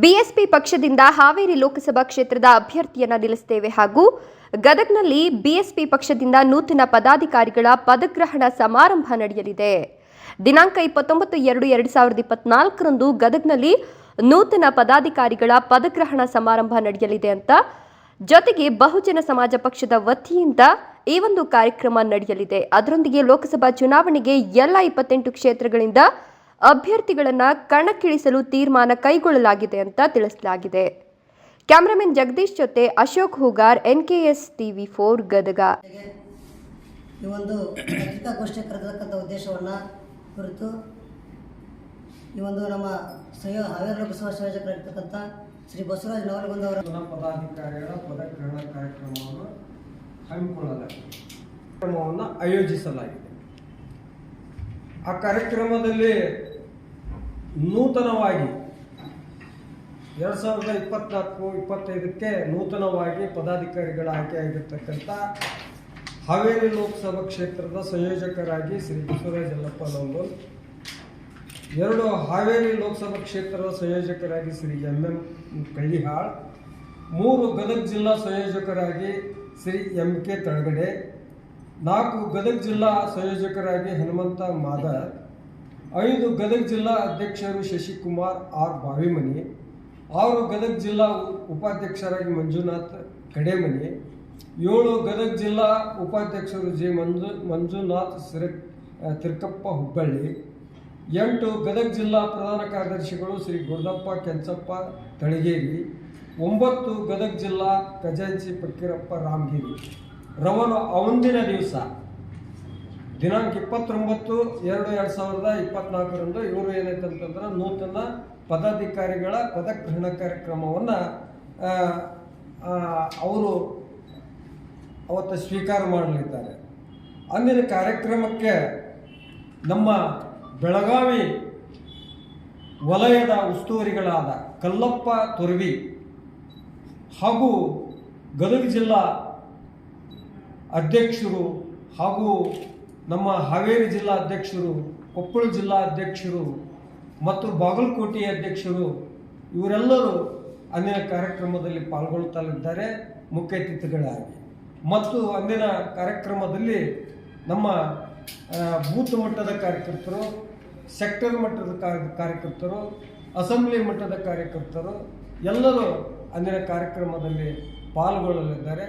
BSP ಪಕ್ಷದಿಂದ ಹಾವೇರಿ ಲೋಕಸಭಾ ಕ್ಷೇತ್ರದ ಅಭ್ಯರ್ಥಿಯನ್ನು ನಿಲ್ಲಿಸುತ್ತೇವೆ ಹಾಗೂ ಗದಗ್ನಲ್ಲಿ ಬಿಎಸ್ಪಿ ಪಕ್ಷದಿಂದ ನೂತನ ಪದಾಧಿಕಾರಿಗಳ ಪದಗ್ರಹಣ ಸಮಾರಂಭ ನಡೆಯಲಿದೆ. ದಿನಾಂಕ ಇಪ್ಪತ್ತೊಂಬತ್ತು ಎರಡು ಎರಡು ಸಾವಿರದ ಇಪ್ಪತ್ನಾಲ್ಕರಂದು ಗದಗ್ನಲ್ಲಿ ನೂತನ ಪದಾಧಿಕಾರಿಗಳ ಪದಗ್ರಹಣ ಸಮಾರಂಭ ನಡೆಯಲಿದೆ ಅಂತ, ಜೊತೆಗೆ ಬಹುಜನ ಸಮಾಜ ಪಕ್ಷದ ವತಿಯಿಂದ ಈ ಒಂದು ಕಾರ್ಯಕ್ರಮ ನಡೆಯಲಿದೆ. ಅದರೊಂದಿಗೆ ಲೋಕಸಭಾ ಚುನಾವಣೆಗೆ ಎಲ್ಲ ಇಪ್ಪತ್ತೆಂಟು ಕ್ಷೇತ್ರಗಳಿಂದ ಅಭ್ಯರ್ಥಿಗಳನ್ನ ಕಣಕ್ಕಿಳಿಸಲು ತೀರ್ಮಾನ ಕೈಗೊಳ್ಳಲಾಗಿದೆ ಅಂತ ತಿಳಿಸಲಾಗಿದೆ. ಕ್ಯಾಮರಾಮನ್ ಜಗದೀಶ್ ಜೊತೆ Ashok Hoogar S TV four Gadag. ಈ ಒಂದು ಪತ್ರಿಕಾಗೋಷ್ಠಿ ಕರೆದಕ್ಕಂಥ ಉದ್ದೇಶವನ್ನು ಕುರಿತು ಈ ಒಂದು ನಮ್ಮ ಸಂಯೋ ಹಾವೇರಿ ಲೋಕಸಭಾ ಸಂಯೋಜಕರಾಗಿರ್ತಕ್ಕಂಥ ಶ್ರೀ ಬಸವರಾಜ್ ನವಲಗುಂದ ಅವರ ನೂತನ ಪದಾಧಿಕಾರಿಗಳ ಪದಗ್ರಹಣ ಕಾರ್ಯಕ್ರಮವನ್ನು ಹಮ್ಮಿಕೊಳ್ಳಲಾಗಿದೆ ಕಾರ್ಯಕ್ರಮವನ್ನು ಆಯೋಜಿಸಲಾಗಿದೆ. ಆ ಕಾರ್ಯಕ್ರಮದಲ್ಲಿ ನೂತನವಾಗಿ ಎರಡು ಸಾವಿರದ ಇಪ್ಪತ್ನಾಲ್ಕು ಇಪ್ಪತ್ತೈದಕ್ಕೆ ನೂತನವಾಗಿ ಪದಾಧಿಕಾರಿಗಳ ಆಯ್ಕೆಯಾಗಿರ್ತಕ್ಕಂಥ ಹಾವೇರಿ ಲೋಕಸಭಾ ಕ್ಷೇತ್ರದ ಸಂಯೋಜಕರಾಗಿ ಶ್ರೀ ಬಸವರಾಜ ಯಲ್ಲಪ್ಪ ನವಲೂರ್ ಎರಡು ಹಾವೇರಿ ಲೋಕಸಭಾ ಕ್ಷೇತ್ರದ ಸಂಯೋಜಕರಾಗಿ ಶ್ರೀ ಎಂ ಎಂ ಕಳ್ಳಿಹಾಳ್, ಮೂರು ಗದಗ ಜಿಲ್ಲಾ ಸಂಯೋಜಕರಾಗಿ ಶ್ರೀ ಎಂ ಕೆ ತಳಗಡೆ, ನಾಲ್ಕು ಗದಗ ಜಿಲ್ಲಾ ಸಂಯೋಜಕರಾಗಿ ಹನುಮಂತ ಮಾದರ್ ಐದು ಗದಗ ಜಿಲ್ಲಾ ಅಧ್ಯಕ್ಷರು ಶಶಿಕುಮಾರ್ ಆರ್ ಬಾವಿಮನಿ, ಆರು ಗದಗ ಜಿಲ್ಲಾ ಉಪಾಧ್ಯಕ್ಷರಾಗಿ ಮಂಜುನಾಥ್ ಕಡೆಮನಿ, ಏಳು ಗದಗ ಜಿಲ್ಲಾ ಉಪಾಧ್ಯಕ್ಷರು ಜೆ ಮಂಜು, ಮಂಜುನಾಥ್ ಸಿರ ತಿರ್ಕಪ್ಪ ಹುಬ್ಬಳ್ಳಿ, ಎಂಟು ಗದಗ ಜಿಲ್ಲಾ ಪ್ರಧಾನ ಕಾರ್ಯದರ್ಶಿಗಳು ಶ್ರೀ ಗುರುದಪ್ಪ ಕೆಂಚಪ್ಪ ತಳಗೇರಿ, ಒಂಬತ್ತು ಗದಗ ಜಿಲ್ಲಾ ಖಜಾಂಚಿ ಫಕೀರಪ್ಪ ರಾಮಗಿರಿ. ರವರು ಅವಂದಿನ ದಿವಸ. ದಿನಾಂಕ ಇಪ್ಪತ್ತೊಂಬತ್ತು ಎರಡು ಎರಡು ಸಾವಿರದ ಇಪ್ಪತ್ನಾಲ್ಕರಂದು ಇವರು ಏನೈತೆ ಅಂತಂದ್ರೆ ನೂತನ ಪದಾಧಿಕಾರಿಗಳ ಪದಗ್ರಹಣ ಕಾರ್ಯಕ್ರಮವನ್ನು ಅವರು ಅವತ್ತು ಸ್ವೀಕಾರ ಮಾಡಲಿದ್ದಾರೆ. ಅಂದಿನ ಕಾರ್ಯಕ್ರಮಕ್ಕೆ ನಮ್ಮ ಬೆಳಗಾವಿ ವಲಯದ ಉಸ್ತುವಾರಿಗಳಾದ ಕಲ್ಲಪ್ಪ ತೊರವಿ ಹಾಗೂ ಗದಗ ಜಿಲ್ಲಾ ಅಧ್ಯಕ್ಷರು ಹಾಗೂ ನಮ್ಮ ಹಾವೇರಿ ಜಿಲ್ಲಾ ಅಧ್ಯಕ್ಷರು, ಕೊಪ್ಪಳ ಜಿಲ್ಲಾ ಅಧ್ಯಕ್ಷರು ಮತ್ತು ಬಾಗಲಕೋಟೆ ಅಧ್ಯಕ್ಷರು, ಇವರೆಲ್ಲರೂ ಅಂದಿನ ಕಾರ್ಯಕ್ರಮದಲ್ಲಿ ಪಾಲ್ಗೊಳ್ಳುತ್ತಲಿದ್ದಾರೆ ಮುಖ್ಯ ಅತಿಥಿಗಳಾಗಿ. ಮತ್ತು ಅಂದಿನ ಕಾರ್ಯಕ್ರಮದಲ್ಲಿ ನಮ್ಮ ಬೂತ್ ಮಟ್ಟದ ಕಾರ್ಯಕರ್ತರು, ಸೆಕ್ಟರ್ ಮಟ್ಟದ ಕಾರ್ಯ- ಕಾರ್ಯಕರ್ತರು, ಅಸೆಂಬ್ಲಿ ಮಟ್ಟದ ಕಾರ್ಯಕರ್ತರು ಎಲ್ಲರೂ ಅಂದಿನ ಕಾರ್ಯಕ್ರಮದಲ್ಲಿ ಪಾಲ್ಗೊಳ್ಳಲಿದ್ದಾರೆ.